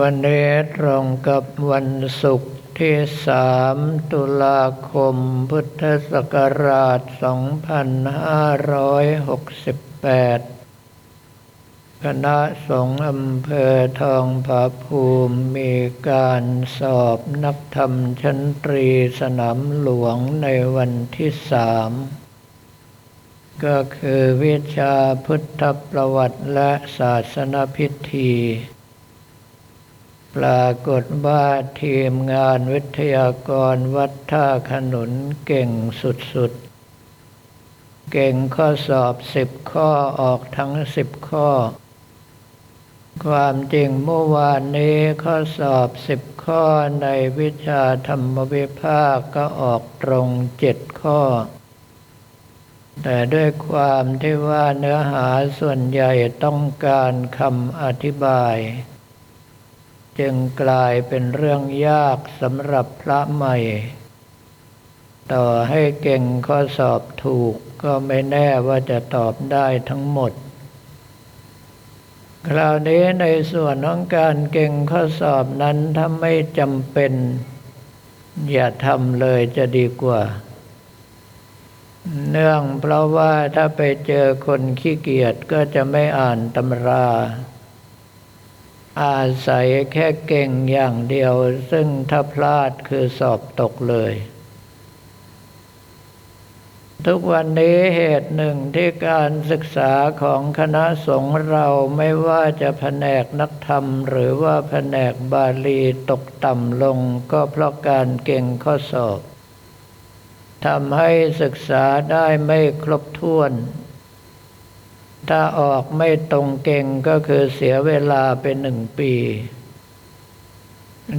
วันนี้ตรงกับวันศุกร์ที่สามตุลาคมพุทธศักราช 2568 คณะสงฆ์อำเภอทองผาภูมิมีการสอบนักธรรมชั้นตรีสนามหลวงในวันที่สามก็คือวิชาพุทธประวัติและศาสนพิธี ปรากฏว่าทีมงานวิทยากรวัดท่าขนุนเก่งสุดๆ เก่งข้อสอบสิบข้อออกทั้งสิบข้อ ความจริงเมื่อวานนี้ข้อสอบสิบข้อในวิชาธรรมวิภาคก็ออกตรงเจ็ดข้อ แต่ด้วยความที่ว่าเนื้อหาส่วนใหญ่ต้องการคำอธิบาย จึงกลายเป็นเรื่องยากสำหรับพระใหม่ ต่อให้เก่งข้อสอบถูกก็ไม่แน่ว่าจะตอบได้ทั้งหมด คราวนี้ในส่วนของการเก่งข้อสอบนั้นถ้าไม่จำเป็น อย่าทำเลยจะดีกว่า เนื่องเพราะว่าถ้าไปเจอคนขี้เกียจก็จะไม่อ่านตำรา อาศัยแค่เก่งอย่างเดียว ซึ่งถ้าพลาดคือสอบตกเลย ทุกวันนี้เหตุหนึ่งที่การศึกษาของคณะสงฆ์เราไม่ว่าจะแผนกนักธรรม หรือว่าแผนกบาลีตกต่ำลงก็เพราะการเก่งข้อสอบทำให้ศึกษาได้ไม่ครบถ้วน ถ้าออกไม่ตรงเก่งก็คือเสียเวลาเป็นหนึ่งปี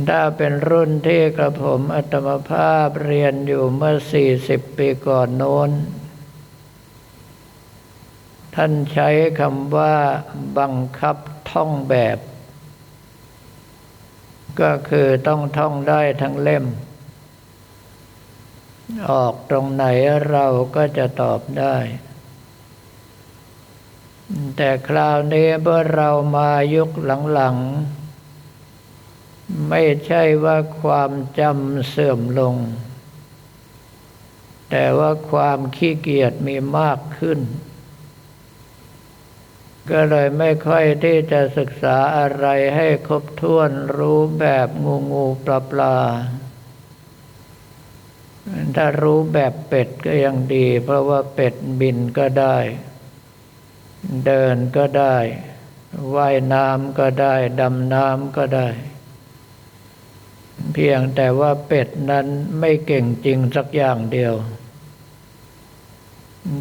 ถ้าเป็นรุ่นที่กระผมอัตมภาพเรียนอยู่เมื่อสี่สิบปีก่อนโน้น ท่านใช้คำว่าบังคับท่องแบบ ก็คือต้องท่องได้ทั้งเล่ม ออกตรงไหนเราก็จะตอบได้ แต่คราวนี้เมื่อเรามายุคหลังๆ ไม่ใช่ว่าความจำเสื่อมลง แต่ว่าความขี้เกียจมีมากขึ้น ก็เลยไม่ค่อยที่จะศึกษาอะไรให้ครบถ้วนรู้แบบงูงูปลาปลาถ้ารู้แบบเป็ดก็ยังดี เพราะว่าเป็ดบินก็ได้ เดินก็ได้ว่ายน้ำก็ได้ ดำน้ำก็ได้ เพียงแต่ว่าเป็ดนั้นไม่เก่งจริงสักอย่างเดียว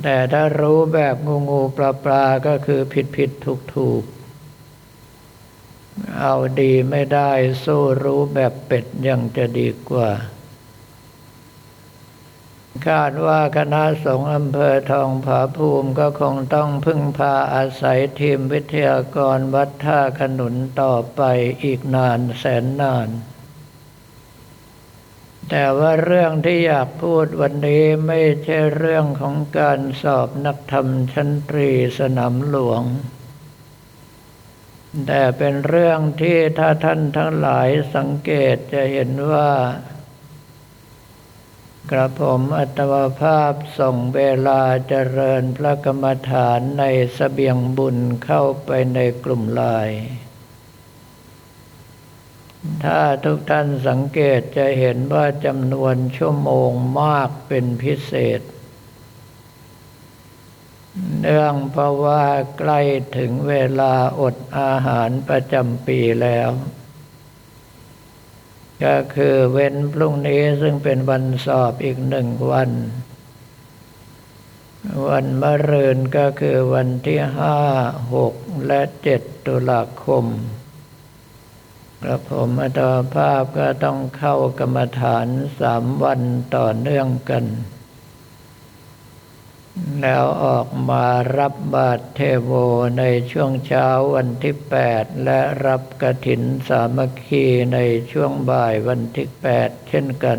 แต่ถ้ารู้แบบงูงูปลาปลาก็คือผิดผิดถูกถูก เอาดีไม่ได้สู้รู้แบบเป็ดยังจะดีกว่า คาดว่าคณะสงฆ์อำเภอทองผาภูมิก็คงต้องพึ่งพาอาศัยทีมวิทยากรวัดท่าขนุนต่อไปอีกนานแสนนาน แต่ว่าเรื่องที่อยากพูดวันนี้ไม่ใช่เรื่องของการสอบนักธรรมชั้นตรีสนามหลวง แต่เป็นเรื่องที่ถ้าท่านทั้งหลายสังเกตจะเห็นว่า กระผมอัตวภาพส่งเวลาเจริญพระกรรมฐานในสเสบียงบุญเข้าไปในกลุ่มลาย ถ้าทุกท่านสังเกตจะเห็นว่าจำนวนชั่วโมงมากเป็นพิเศษ เนื่องเพราะว่าใกล้ถึงเวลาอดอาหารประจำปีแล้ว ก็คือเว้นพรุ่งนี้ซึ่งเป็นวันสอบอีกหนึ่งวัน วันมะรืนก็คือวันที่ห้าหกและเจ็ดตุลาคมกระผมอัตภาพก็ต้องเข้ากรรมฐานสามวันต่อเนื่องกัน แล้วออกมารับบาตรเทโวในช่วงเช้าวันที่แปดและรับกระถินสามัคคีในช่วงบ่ายวันที่แปดเช่นกัน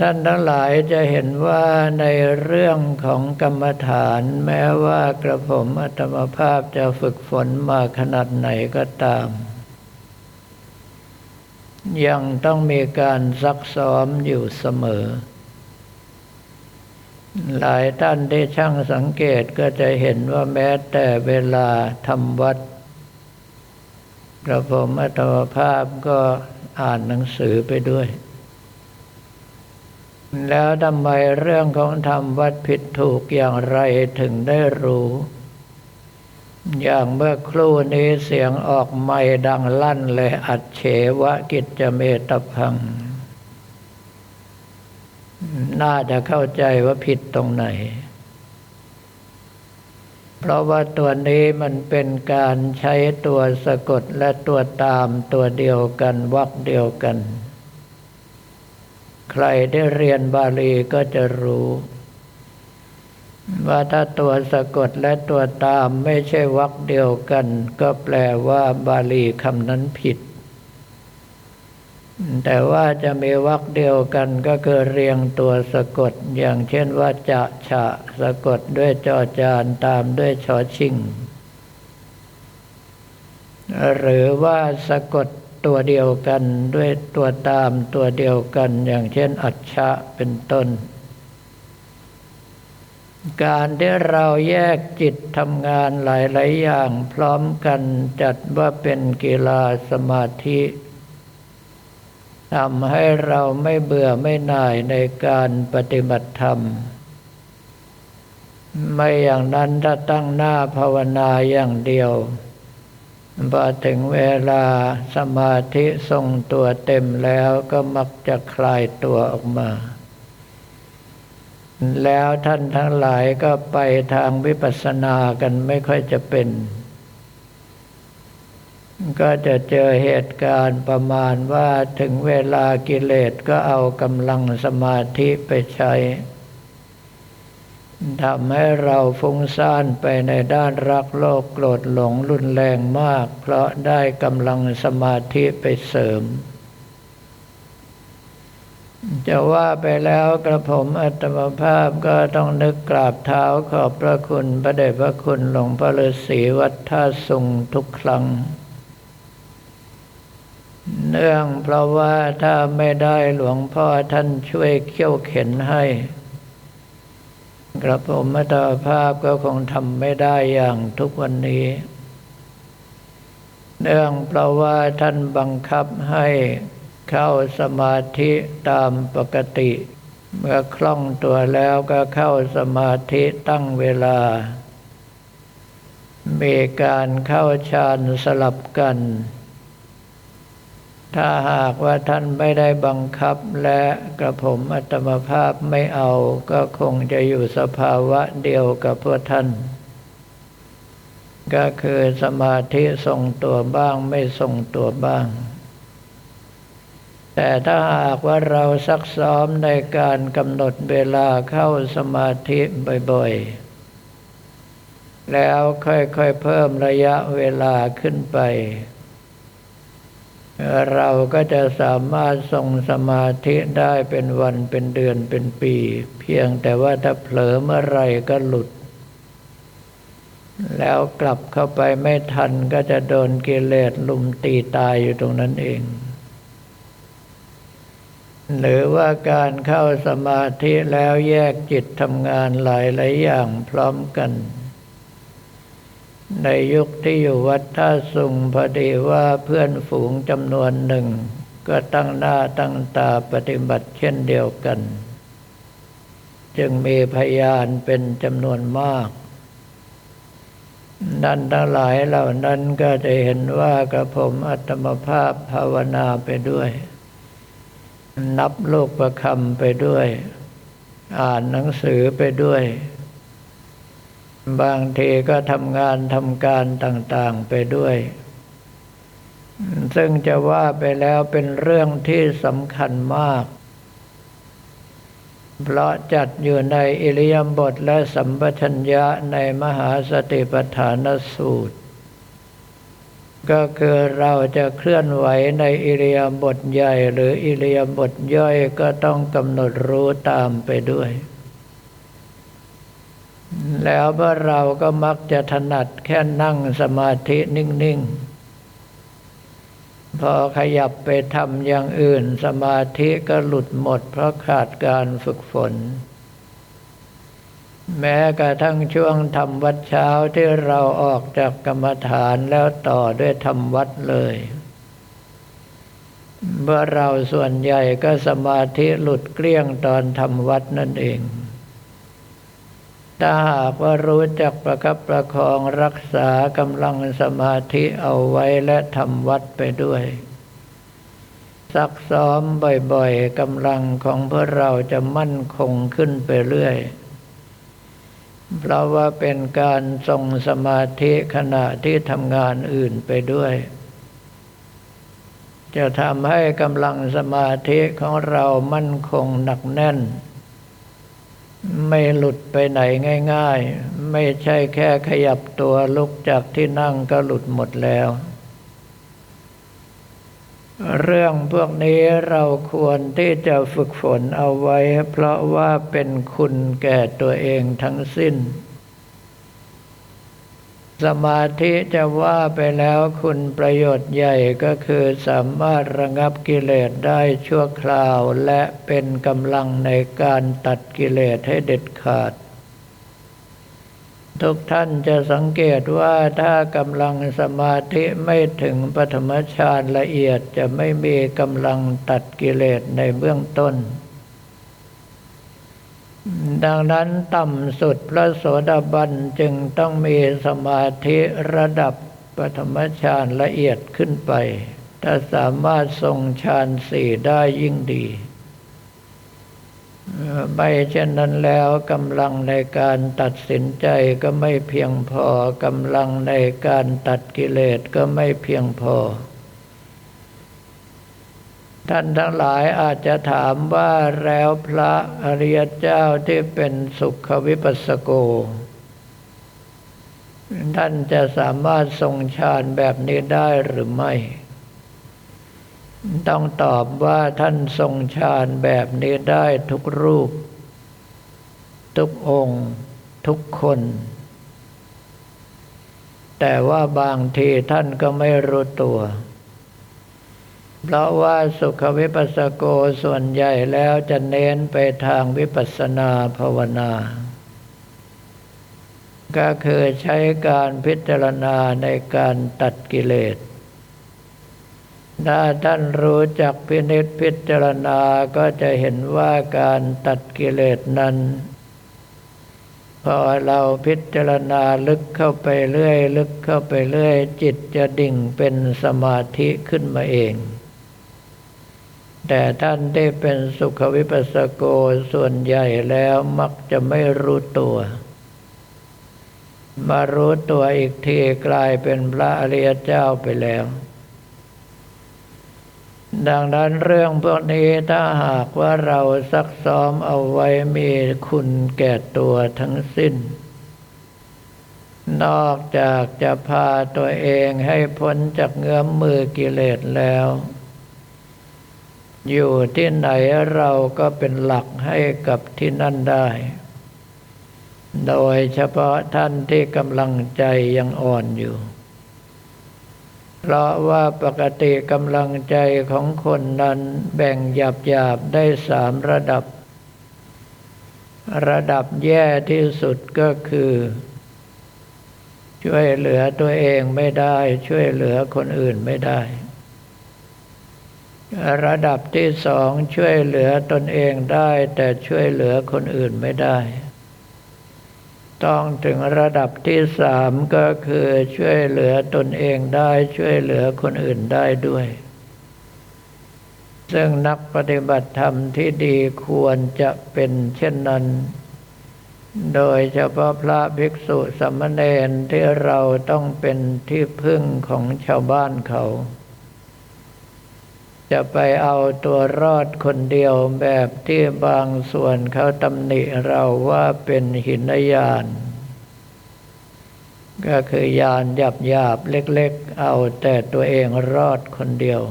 ท่านทั้งหลายจะเห็นว่าในเรื่องของกรรมฐานแม้ว่ากระผมอัตมภาพจะฝึกฝนมาขนาดไหนก็ตาม ยังต้องมีการซักซ้อมอยู่เสมอ หลายท่านที่ช่างสังเกตก็จะเห็นว่าแม้แต่เวลาทำวัดกระผมอัตมภาพก็อ่านหนังสือไปด้วย แล้วทำไมเรื่องของธรรมวัดผิดถูกอย่างไรถึงได้รู้ อย่างเมื่อครู่นี้เสียงออกไม่ดังลั่นเลยอัดเฉวะกิจเมตพัง น่าจะเข้าใจว่าผิดตรงไหน เพราะว่าตัวนี้มันเป็นการใช้ตัวสะกดและตัวตามตัวเดียวกันวักเดียวกัน ใครได้เรียนบาลีก็จะรู้ ว่าถ้าตัวสะกดและตัวตามไม่ใช่วรรคเดียวกัน ก็แปลว่าบาลีคำนั้นผิด แต่ว่าจะมีวรรคเดียวกันก็คือเรียงตัวสะกด อย่างเช่นว่าจะฉะสะกดด้วยจอจานตามด้วยชอชิงหรือว่าสะกดตัวเดียวกันด้วยตัวตามตัวเดียวกัน อย่างเช่น อัจฉะเป็นต้น การที่เราแยกจิตทำงานหลาย ๆ อย่างพร้อมกันจัดว่าเป็นกีฬาสมาธิ ทำให้เราไม่เบื่อไม่หน่ายในการปฏิบัติธรรม ไม่อย่างนั้นถ้าตั้งหน้าภาวนาอย่างเดียวพอถึงเวลาสมาธิทรงตัวเต็มแล้วก็มักจะคลายตัวออกมา แล้วท่านทั้งหลายก็ไปทางวิปัสสนากันไม่ค่อยจะเป็น ก็จะเจอเหตุการณ์ประมาณว่าถึงเวลากิเลสก็เอากำลังสมาธิไปใช้ทำให้เราฟุ้งซ่านไปในด้านรักโลกโกรธหลงรุนแรงมาก เพราะได้กำลังสมาธิไปเสริม จะว่าไปแล้วกระผมอัตมภาพก็ต้องนึกกราบเท้าขอบพระคุณพระเดชพระคุณหลวงพ่อฤาษีวัดท่าสุงทุกครั้ง เนื่องเพราะว่าถ้าไม่ได้หลวงพ่อท่านช่วยเขี่ยวเข็นให้ กระผมมัตภาพก็คงทำไม่ได้อย่างทุกวันนี้ เนื่องเพราะว่าท่านบังคับให้เข้าสมาธิตามปกติ เมื่อคล่องตัวแล้วก็เข้าสมาธิตั้งเวลา มีการเข้าฌานสลับกัน ถ้าหากว่าท่านไม่ได้บังคับและกระผมอัตมภาพไม่เอา ก็คงจะอยู่สภาวะเดียวกับพวกท่าน ก็คือสมาธิทรงตัวบ้างไม่ทรงตัวบ้าง แต่ถ้าหากว่าเราซักซ้อมในการกำหนดเวลาเข้าสมาธิบ่อยๆ แล้วค่อยๆเพิ่มระยะเวลาขึ้นไป เราก็จะสามารถทรงสมาธิได้เป็นวันเป็นเดือนเป็นปี เพียงแต่ว่าถ้าเผลอเมื่อไรก็หลุด แล้วกลับเข้าไปไม่ทันก็จะโดนกิเลสลุมตีตายอยู่ตรงนั้นเอง หรือว่าการเข้าสมาธิแล้วแยกจิตทำงานหลายหลายอย่างพร้อมกัน ในยุคที่อยู่วัดท่าสุงพอดีว่าเพื่อนฝูงจำนวนหนึ่ง ก็ตั้งหน้าตั้งตาปฏิบัติเช่นเดียวกัน จึงมีพยานเป็นจำนวนมาก นั่นทั้งหลายเหล่านั้นก็จะเห็นว่ากระผมอัตมภาพภาวนาไปด้วย นับโลกประคำไปด้วย อ่านหนังสือไปด้วย บางทีก็ทำงานทำการต่าง ๆ ไปด้วย ซึ่งจะว่าไปแล้วเป็นเรื่องที่สำคัญมาก เพราะจัดอยู่ในอิริยาบถและสัมปชัญญะในมหาสติปัฏฐานสูตร ก็คือเราจะเคลื่อนไหวในอิริยาบถใหญ่ หรืออิริยาบถย่อยก็ต้องกำหนดรู้ตามไปด้วย แล้วเมื่อเราก็มักจะถนัดแค่นั่งสมาธินิ่ง ๆ พอขยับไปทำอย่างอื่น สมาธิก็หลุดหมด เพราะขาดการฝึกฝน แม้กระทั่งช่วงทำวัดเช้าที่เราออกจากกรรมฐานแล้วต่อด้วยทำวัดเลยเมื่อเราส่วนใหญ่ก็สมาธิหลุดเกลี้ยงตอนทำวัดนั่นเอง ถ้าหากว่ารู้จักประคับประคองรักษากำลังสมาธิเอาไว้และทำวัดไปด้วยซักซ้อมบ่อยๆกำลังของพวกเราจะมั่นคงขึ้นไปเรื่อย เพราะว่าเป็นการทรงสมาธิขณะที่ทำงานอื่นไปด้วย จะทำให้กำลังสมาธิของเรามั่นคงหนักแน่น ไม่หลุดไปไหนง่าย ๆ ไม่ใช่แค่ขยับตัวลุกจากที่นั่งก็หลุดหมดแล้ว เรื่องพวกนี้เราควรที่จะฝึกฝนเอาไว้ เพราะว่าเป็นคุณแก่ตัวเองทั้งสิ้น สมาธิจะว่าไปแล้วคุณประโยชน์ใหญ่ก็คือสามารถระงับกิเลสได้ชั่วคราว และเป็นกำลังในการตัดกิเลสให้เด็ดขาด ทุกท่านจะสังเกตว่าถ้ากำลังสมาธิไม่ถึงปฐมฌานละเอียดจะไม่มีกำลังตัดกิเลสในเบื้องต้น ดังนั้นต่ำสุดพระโสดาบันจึงต้องมีสมาธิระดับปฐมฌานละเอียดขึ้นไป ถ้าสามารถทรงฌานสี่ได้ยิ่งดี ไม่เช่นนั้นแล้วกำลังในการตัดสินใจก็ไม่เพียงพอกำลังในการตัดกิเลสก็ไม่เพียงพอ ท่านทั้งหลายอาจจะถามว่าแล้วพระอริยเจ้าที่เป็นสุขวิปัสสโก ท่านจะสามารถทรงฌานแบบนี้ได้หรือไม่ ต้องตอบว่าท่านทรงฌานแบบนี้ได้ทุกรูป ทุกองค์ ทุกคน แต่ว่าบางทีท่านก็ไม่รู้ตัว เพราะว่าสุขวิปัสสโกส่วนใหญ่แล้วจะเน้นไปทางวิปัสสนาภาวนา ก็คือใช้การพิจารณาในการตัดกิเลสถ้าท่านรู้จักพินิจพิจารณาก็จะเห็นว่าการตัดกิเลสนั้น พอเราพิจารณาลึกเข้าไปเรื่อย ลึกเข้าไปเรื่อย จิตจะดิ่งเป็นสมาธิขึ้นมาเอง แต่ท่านได้เป็นสุขวิปัสสโกส่วนใหญ่แล้วมักจะไม่รู้ตัว มารู้ตัวอีกทีกลายเป็นพระอริยเจ้าไปแล้ว ดังนั้นเรื่องพวกนี้ถ้าหากว่าเราซักซ้อมเอาไว้มีคุณแก่ตัวทั้งสิ้น นอกจากจะพาตัวเองให้พ้นจากเงื้อมมือกิเลสแล้ว อยู่ที่ไหนเราก็เป็นหลักให้กับที่นั่นได้ โดยเฉพาะท่านที่กำลังใจยังอ่อนอยู่ เพราะว่าปกติกำลังใจของคนนั้นแบ่งหยาบหยาบได้สามระดับ ระดับแย่ที่สุดก็คือ ช่วยเหลือตัวเองไม่ได้ ช่วยเหลือคนอื่นไม่ได้ ระดับที่สองช่วยเหลือตนเองได้ แต่ช่วยเหลือคนอื่นไม่ได้ ต้องถึงระดับที่สามก็คือช่วยเหลือตนเองได้ ช่วยเหลือคนอื่นได้ด้วย ซึ่งนักปฏิบัติธรรมที่ดีควรจะเป็นเช่นนั้น โดยเฉพาะพระภิกษุสมณเณรที่เราต้องเป็นที่พึ่งของชาวบ้านเขา จะไปเอาตัวรอดคนเดียวแบบที่บางส่วนเขาตำหนิเราว่าเป็นหินยานก็คือยานหยาบหยาบๆเล็กๆ เอาแต่ตัวเองรอดคนเดียว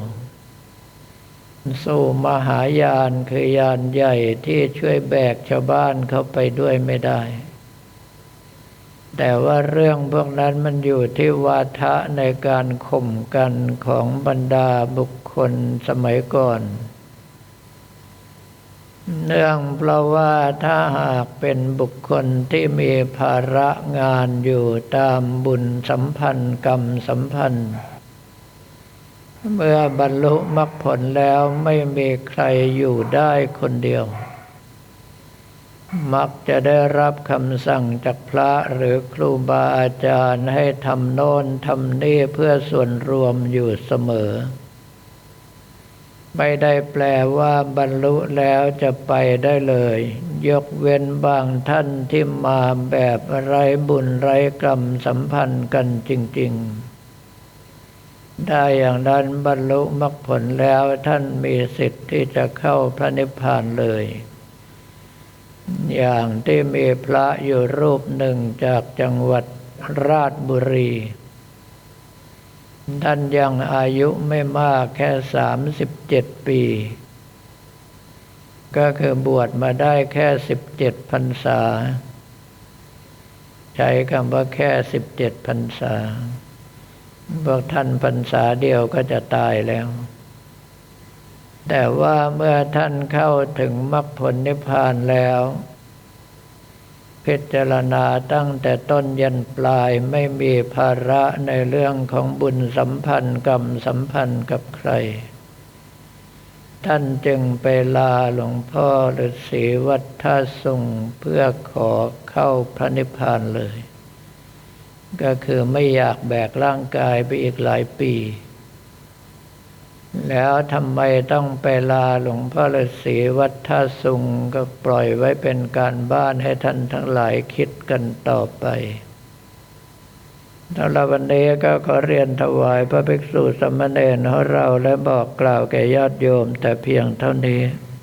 สู้มหายานคือยานใหญ่ที่ช่วยแบกชาวบ้านเขาไปด้วยไม่ได้ แต่ว่าเรื่องพวกนั้นมันอยู่ที่วาทะในการข่มกันของบรรดาบุค คลสมัยก่อน เนื่องเพราะว่าถ้าหากเป็นบุคคลที่มีภาระงานอยู่ตามบุญสัมพันธ์กรรมสัมพันธ์ เมื่อบรรลุมรรคผลแล้วไม่มีใครอยู่ได้คนเดียวมักจะได้รับคำสั่งจากพระหรือครูบาอาจารย์ให้ทำโน่นทำนี่เพื่อส่วนรวมอยู่เสมอ ไม่ได้แปลว่าบรรลุแล้วจะไปได้เลย ยกเว้นบางท่านที่มาแบบไร้บุญไร้กรรมสัมพันธ์กันจริง ๆ ได้อย่างนั้นบรรลุมรรคผลแล้วท่านมีสิทธิ์ที่จะเข้าพระนิพพานเลย อย่างที่มีพระอยู่รูปหนึ่งจากจังหวัดราชบุรี ท่านยังอายุไม่มากแค่สามสิบเจ็ดปี ก็คือบวชมาได้แค่สิบเจ็ดพรรษา ใช้คำว่าแค่สิบเจ็ดพรรษาบอกท่านพรรษาเดียวก็จะตายแล้ว แต่ว่าเมื่อท่านเข้าถึงมรรคผลนิพพานแล้ว พิจารณาตั้งแต่ต้นยันปลายไม่มีภาระในเรื่องของบุญสัมพันธ์กรรมสัมพันธ์กับใคร ท่านจึงไปลาหลวงพ่อฤาษีวัดท่าสุงเพื่อขอเข้าพระนิพพานเลย ก็คือไม่อยากแบกร่างกายไปอีกหลายปี แล้วทำไมต้องไปลาหลวงพ่อฤาษีวัดท่าสุงก็ปล่อยไว้เป็นการบ้านให้ท่านทั้งหลายคิดกันต่อไปสำหรับวันนี้ก็ขอเรียนถวายพระภิกษุสามเณรของเราและบอกกล่าวแก่ญาติโยมแต่เพียงเท่านี้